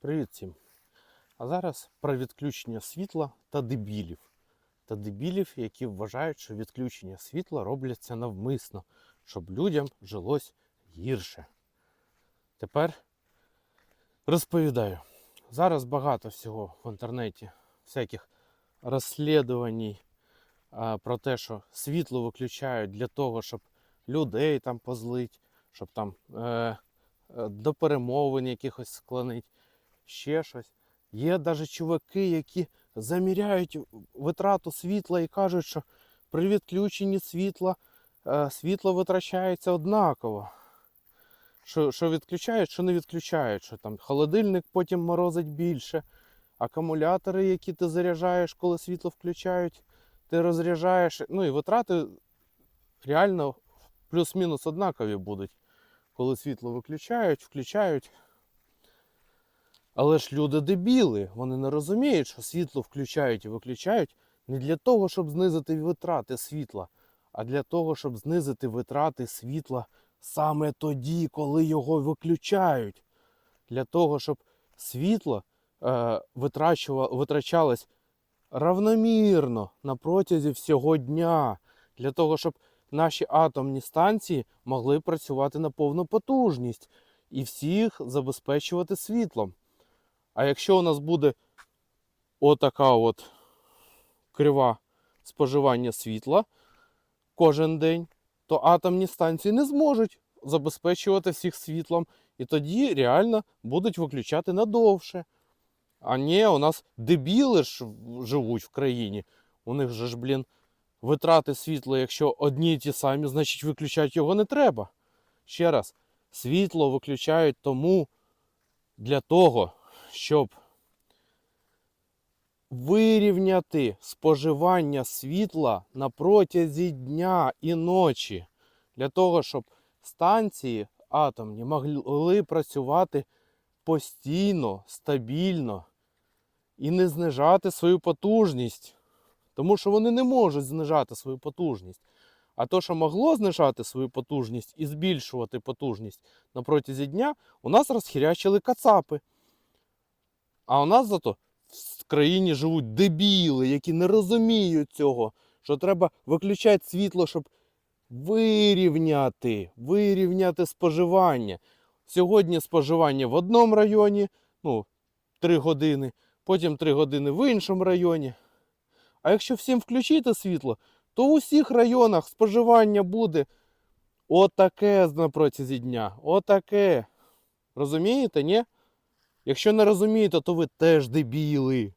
Привіт всім. А зараз про відключення світла та дебілів. Та дебілів, які вважають, що відключення світла робляться навмисно, щоб людям жилось гірше. Тепер розповідаю. Зараз багато всього в інтернеті, всяких розслідувань про те, що світло виключають для того, щоб людей там позлить, щоб там е, е, до перемовин якихось склонить ще щось. Є навіть чуваки, які заміряють витрату світла і кажуть, що при відключенні світла е, світло витрачається однаково. Що, що відключають, що не відключають. Що там холодильник потім морозить більше, акумулятори, які ти заряджаєш, коли світло включають, ти розряджаєш. Ну і витрати реально плюс-мінус однакові будуть. Коли світло виключають, включають. Але ж люди дебіли, вони не розуміють, що світло включають і виключають не для того, щоб знизити витрати світла, а для того, щоб знизити витрати світла саме тоді, коли його виключають. Для того, щоб світло е, витрачалось равномірно на протязі всього дня. Для того, щоб наші атомні станції могли працювати на повну потужність і всіх забезпечувати світлом. А якщо у нас буде отака от крива споживання світла кожен день, то атомні станції не зможуть забезпечувати всіх світлом. І тоді реально будуть виключати надовше. А ні, у нас дебіли ж живуть в країні. У них же ж, блін, витрати світла, якщо одні і ті самі, значить виключати його не треба. Ще раз, світло виключають тому для того, щоб вирівняти споживання світла на протязі дня і ночі, для того, щоб станції атомні могли працювати постійно, стабільно і не знижати свою потужність. Тому що вони не можуть знижати свою потужність. А то, що могло знижати свою потужність і збільшувати потужність на протязі дня, у нас розхірячили кацапи. А у нас зато в країні живуть дебіли, які не розуміють цього, що треба виключати світло, щоб вирівняти, вирівняти споживання. Сьогодні споживання в одному районі, ну, 3 години, потім 3 години в іншому районі. А якщо всім включити світло, то в усіх районах споживання буде отаке на протязі дня. Отаке. Розумієте, ні? Якщо не розумієте, то ви теж дебіли.